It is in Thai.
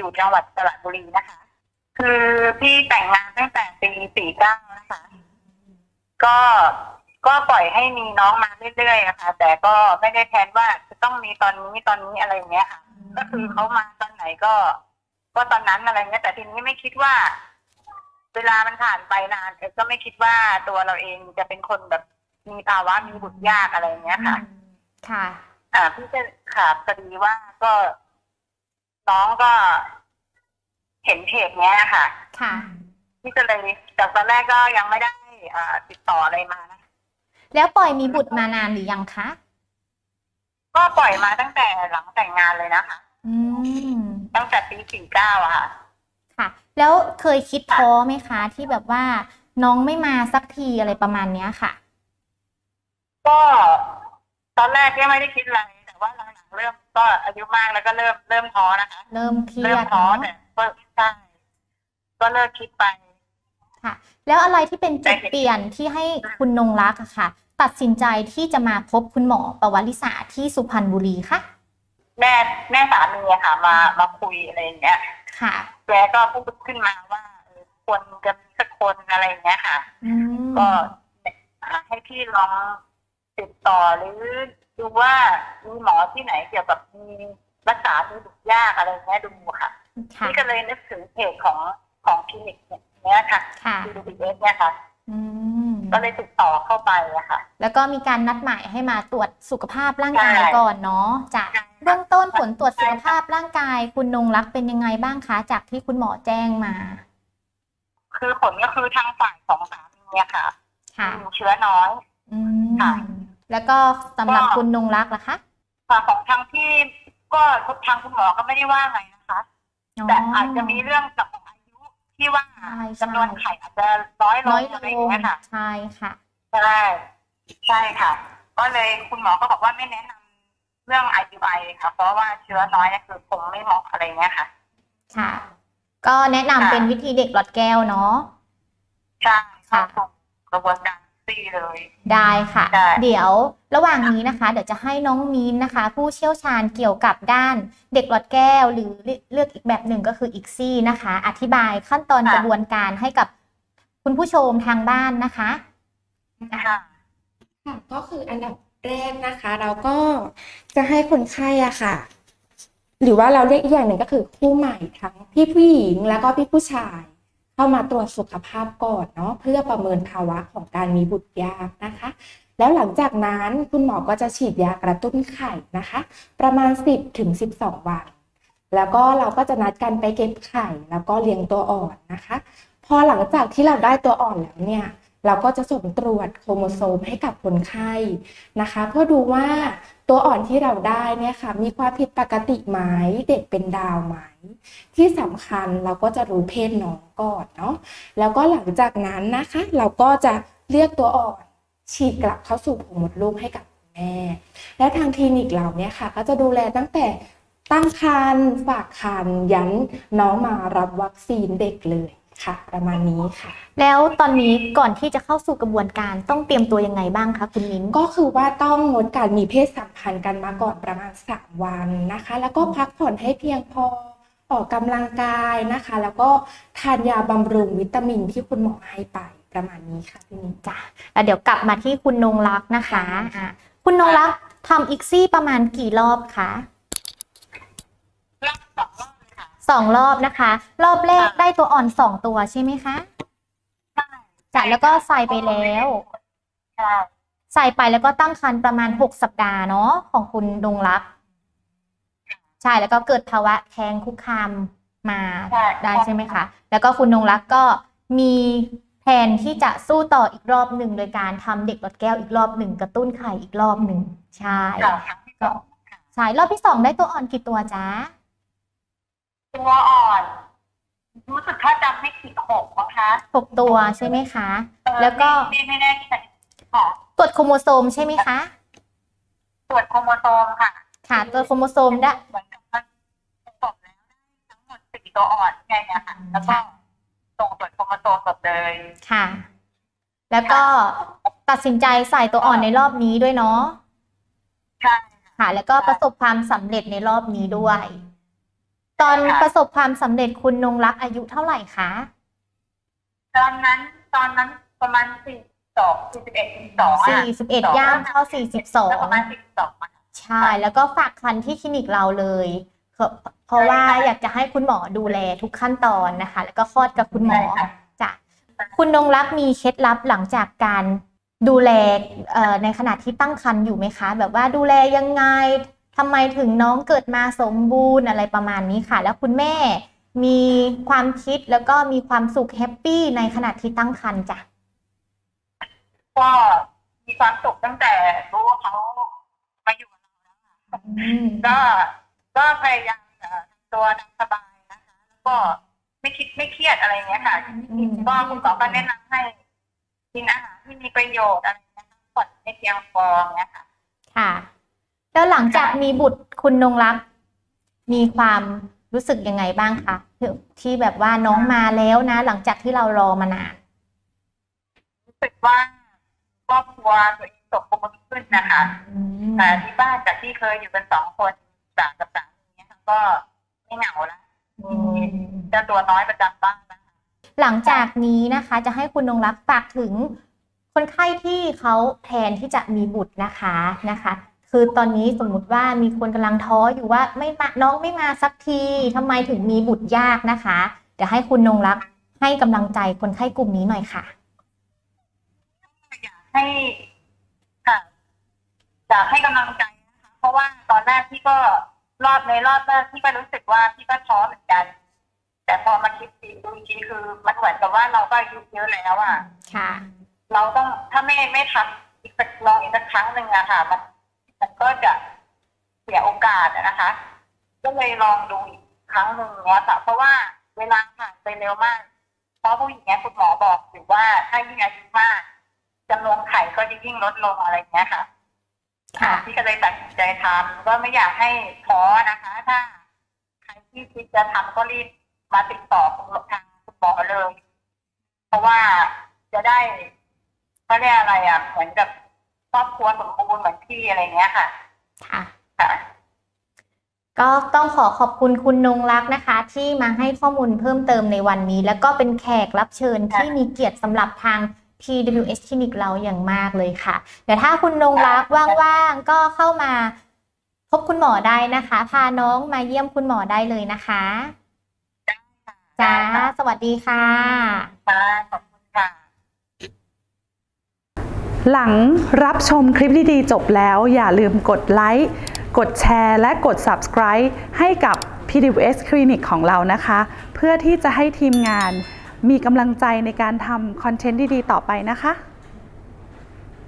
อยู่จังหวัดสระบุรีนะคะ คือพี่แต่งงานตั้งแต่ปีสี่เก้านะคะ ก็ก็ปล่อยให้มีน้องมาเรื่อยๆนะคะแต่ก็ไม่ได้แทนว่าจะต้องมีตอนนี้ตอนนี้อะไรอย่างเงี้ยค่ะ ก็คือเขามาตอนไหนก็ ก็ตอนนั้นอะไรเงี้ย แต่ทีนี้ไม่คิดว่า เวลามันผ่านไปนานเออก็ไม่คิดว่าตัวเราเองจะเป็นคนแบบมีภาวะมีบุตรยากอะไรอย่างเงี้ยค่ะ ค่ะ อ่าพี่จะค่ะพอดีว่าก็น้องก็ เห็นเพจเนี้ยค่ะ ค่ะพี่ก็เลยจากตอนแรกก็ยังไม่ได้อ่าติดต่ออะไรมานะแล้วปล่อยมีบุตรมานานหรือยังคะ ก็ปล่อยมาตั้งแต่หลังแต่งงานเลยนะคะ อืม ตั้งแต่ปีสี่เก้าอะค่ะ ค่ะ แล้วเคยคิดท้อไหมคะ ที่แบบว่าน้องไม่มาสักทีอะไรประมาณเนี้ยค่ะ ก็ตอนแรกก็ไม่ได้คิดอะไรแต่ว่าหลังๆ เริ่มก็อายุมากแล้วก็เริ่มเริ่มท้อนะคะ เริ่มเครีเริ่ยมดท้อเนาะแต่ก็ใช่ก็เลิกคิดไป ค่ะ แล้วอะไรที่เป็นจุดเปลี่ยนที่ให้คุณนงรักอะค่ะ ตัดสินใจที่จะมาพบคุณหมอปวริษาที่สุพรรณบุรีค่ะแม่แม่สามีอะค่ะ มามาคุยอะไรอย่างเงี้ยค่ะ แกก็พูดขึ้นมาว่าเออควรจะมีสักคนอะไรอย่างเงี้ยค่ะ อืมก็ให้พี่ลอง ติดต่อหรือดูว่ามีหมอที่ไหนเกี่ยวกับมีรักษามีดุยากอะไรเงี้ยดูค่ะค่ะพี่ก็เลยนึกถึงเพจของของคลินิกเนี่ยค่ะค่ะ CDS เนี่ยค่ะอืมก็เลยติดต่อเข้าไปอะค่ะ แล้วก็มีการนัดหมายให้มาตรวจสุขภาพร่างกายใช่ก่อนเนาะจากใช่ค่ะเบื้องต้นผลตรวจสุขภาพร่างกาย คุณนงรักเป็นยังไงบ้างคะจากที่คุณหมอแจ้งมา คือผลก็คือทางฝ่ายของสามีอะค่ะค่ะมีเชื้อน้อยอืค่ะม แล้วก็สำหรับก็คุณนงรักล่ะคะฝ่ายของทางที่ก็ทางคุณหมอก็ไม่ได้ว่าไงนะคะ แต่อาจจะมีเรื่องกับอายุที่ว่าใช่ใช่จำนวนไข่อาจจะน้อยลน้องยอะไรลอย่างงเงี้ยค่ะใช่ค่ะใช่ใช่ค่ะ ก็เลยคุณหมอก็บอกว่าไม่แนะนำเรื่อง IUI ค่ะ เพราะว่าเชื้อน้อยเนี่ยคือคงไม่เหมาะอะไรเงี้ยค่ะ ค่ะ ก็แนะนำค่ะเป็นวิธีเด็กหลอดแก้วเนาะใช่ค่ะเข้าสู่กระบวนการ ซีเลย ได้ค่ะ ได้ เดี๋ยวระหว่างนี้นะคะ เดี๋ยวจะให้น้องมีนนะคะ ผู้เชี่ยวชาญเกี่ยวกับด้านเด็กหลอดแก้ว หรือเลือกอีกแบบหนึ่งก็คืออีกซี่นะคะ อธิบายขั้นตอนกระบวนการให้กับคุณผู้ชมทางบ้านนะคะ ค่ะ ค่ะก็คืออันดับแรกนะคะ เราก็จะให้คนไข้อะค่ะ หรือว่าเราเรียกอีกอย่างหนึ่งก็คือคู่ใหม่ทั้งพี่ผู้หญิงแล้วก็พี่ผู้ชาย เข้ามาตรวจสุขภาพก่อนเนาะเพื่อประเมินภาวะของการมีบุตรยากนะคะ แล้วหลังจากนั้นคุณหมอก็จะฉีดยากระตุ้นไข่นะคะ ประมาณ 10ถึง12 วัน แล้วก็เราก็จะนัดกันไปเก็บไข่ แล้วก็เลี้ยงตัวอ่อนนะคะ พอหลังจากที่เราได้ตัวอ่อนแล้วเนี่ยเราก็จะส่งตรวจโครโมโซมให้กับคนไข้นะคะ เพื่อดูว่า ตัวอ่อนที่เราได้เนี่ยค่ะ มีความผิดปกติไหมเด็กเป็นดาวไหมที่สำคัญเราก็จะรู้เพศน้องก่อนเนาะแล้วก็หลังจากนั้นนะคะ เราก็จะเรียกตัวอ่อนฉีดกลับเข้าสู่ผงมดลูกให้กับแม่ และทางคลินิกเราเนี่ยค่ะ ก็จะดูแลตั้งแต่ตั้งครรภ์ฝากครรภ์ยันน้องมารับวัคซีนเด็กเลย ค่ะ ประมาณนี้ค่ะ แล้วตอนนี้ก่อนที่จะเข้าสู่กระบวนการต้องเตรียมตัวยังไงบ้างคะคุณมิ้นก็คือว่าต้องงดการมีเพศสัมพันธ์กันมาก่อนประมาณ 3 วันนะคะ แล้วก็พักผ่อนให้เพียงพอออกกำลังกายนะคะ แล้วก็ทานยาบำรุงวิตามินที่คุณหมอให้ไปประมาณนี้ค่ะพี่นิ้งจ้ะแล้วเดี๋ยวกลับมาที่คุณนงรักนะคะอะคุณนงรักทำอีกซี่ประมาณกี่รอบคะ รอบสองรอบเลยค่ะ สองรอบนะคะ รอบแรกได้ตัวอ่อนสองตัวใช่ไหมคะใช่จ้ะแล้วก็ใส่ไปแล้วใช่ใส่ไปแล้วก็ตั้งครรภ์ประมาณหกสัปดาห์เนาะของคุณดงรัก ใช่แล้วก็เกิดภาวะแท้งคุกคามมาใช่ได้ใช่ไหมคะ แล้วก็คุณดงรักก็มีแผนที่จะสู้ต่ออีกรอบหนึ่งโดยการทำเด็กหลอดแก้วอีกรอบหนึ่งกระตุ้นไข่อีกรอบหนึ่งใช่ค่ะครั้งที่สองค่ะใช่รอบที่สองได้ตัวอ่อนกี่ตัวจ๊ะ ตัวอ่อน รู้สึกถ้าจำไม่ผิดหกนะคะหกตัวใช่ไหมคะ เออแล้วก็ ไม่ไม่แน่ใจค่ะตรวจโครโมโซมใช่ไหมคะ ตรวจโครโมโซมค่ะค่ะตรวจโครโมโซมได้ เหมือนกับมันประกอบแล้วได้ทั้งหมดสี่ตัวอ่อนไงเนี่ยค่ะ แล้วก็ส่งตรวจโครโมโซมหมดเลย ค่ะ แล้วก็ตัดสินใจใส่ตัวอ่อนในรอบนี้ด้วยเนาะ ใช่ ค่ะ แล้วก็ประสบความสำเร็จในรอบนี้ด้วยใตอนค่ะประสบความสำเร็จคุณนงรักอายุเท่าไหร่คะ ตอนนั้นตอนนั้นประมาณสี่สองสี่สิบเอ็ดสี่สองอะ41ย่างเข้าแล้วประมาณ42สี่สองอะใช่ แล้วก็ฝากคันที่คลินิกเราเลย เพราะเพราะว่าใช่ค่ะอยากจะให้คุณหมอดูแลทุกขั้นตอนนะคะ แล้วก็คลอดกับคุณหมอใช่ค่ะจ้ะคุณนงรักมีเคล็ดลับหลังจากการดูแลเอ่อในขณะที่ตั้งครรภ์อยู่ไหมคะ แบบว่าดูแลยังไง ทำไมถึงน้องเกิดมาสมบูรณ์อะไรประมาณนี้ค่ะ แล้วคุณแม่มีความคิดแล้วก็มีความสุขแฮปปี้ในขณะที่ตั้งครรภ์จ้ะก็มีความสุขตั้งแต่รู้ว่าเขามาอยู่กับเราแล้วค่ะอืมก็ก็พยายามจะทำตัวทำสบายนะคะแล้วก็ไม่คิดไม่เครียดอะไรอย่างเงี้ยค่ะอืมก็คุณหมอก็แนะนำให้กินอาหารที่มีประโยชน์อะไรเงี้ยพักผ่อนให้เพียงพอเงี้ยค่ะ ค่ะ แล้วหลังจากมีบุตรคุณนงรัก มีความรู้สึกยังไงบ้างคะที่แบบว่าน้องมาแล้วนะ หลังจากที่เรารอมานานรู้สึกว่าครอบครัวตัวเองสมบูรณ์ขึ้นนะคะแต่ที่บ้านจากที่เคยอยู่กันสองคนสามกับสามีเนี่ยค่ะก็ไม่เหงาละมีเจ้าตัวน้อยประจำบ้านนะคะหลังจากนี้นะคะ จะให้คุณนงรักฝากถึงคนไข้ที่เขาแทนที่จะมีบุตรนะคะนะคะ คือตอนนี้สมมุติว่ามีคนกำลังท้ออยู่ว่าไม่มาน้องไม่มาสักทีทำไมถึงมีบุตรยากนะคะเดี๋ยวให้คุณนงรักให้กำลังใจคนไข้กลุ่มนี้หน่อยค่ะอยากให้ค่ะอยากให้กำลังใจนะคะเพราะว่าตอนแรกพี่ก็รอบในรอบแรกพี่ก็รู้สึกว่าพี่ก็ท้อเหมือนกัน แต่พอมาคิดดีดูอีกทีคือมันเหมือนกับว่าเราก็อายุเยอะแล้วอะค่ะ เราต้องถ้าไม่ไม่ทำอีกสักลองอีกสักครั้งหนึ่งอะค่ะมัน มันก็จะเสียโอกาสอะนะคะ ก็เลยลองดูอีกครั้งหนึ่งเนี้ยค่ะ เพราะว่าเวลาผ่านไปเร็วมาก เพราะผู้หญิงเนี้ยคุณหมอบอกอยู่ว่าถ้ายิ่งอายุมากจำนวนไข่ก็จะยิ่งลดลงอะไรเงี้ยค่ะค่ะพี่ก็เลยตัดสินใจทำก็ไม่อยากให้ท้อนะคะ ถ้าใครที่คิดจะทำก็รีบมาติดต่อคุณหมอทางคุณหมอเลย เพราะว่าจะได้เขาเรียกอะไรอะเหมือนกับ ครอบครัวสมบูรณ์เหมือนพี่อะไรเงี้ยค่ะ ค่ะ ค่ะ ก็ต้องขอขอบคุณคุณนงรักนะคะ ที่มาให้ข้อมูลเพิ่มเติมในวันนี้ แล้วก็เป็นแขกรับเชิญค่ะที่มีเกียรติสำหรับทาง PWS Clinic เราอย่างมากเลยค่ะ เดี๋ยวถ้าคุณนงรักว่างๆ ก็เข้ามาพบคุณหมอได้นะคะ พาน้องมาเยี่ยมคุณหมอได้เลยนะคะจ้าสวัสดีค่ะค่ะขอบคุณค่ะ หลังรับชมคลิปดีๆจบแล้ว อย่าลืมกดไลค์ กดแชร์ และกด subscribe ให้กับ PWS Clinic ของเรานะคะ เพื่อที่จะให้ทีมงานมีกำลังใจในการทำคอนเทนต์ดีๆ ต่อไปนะคะ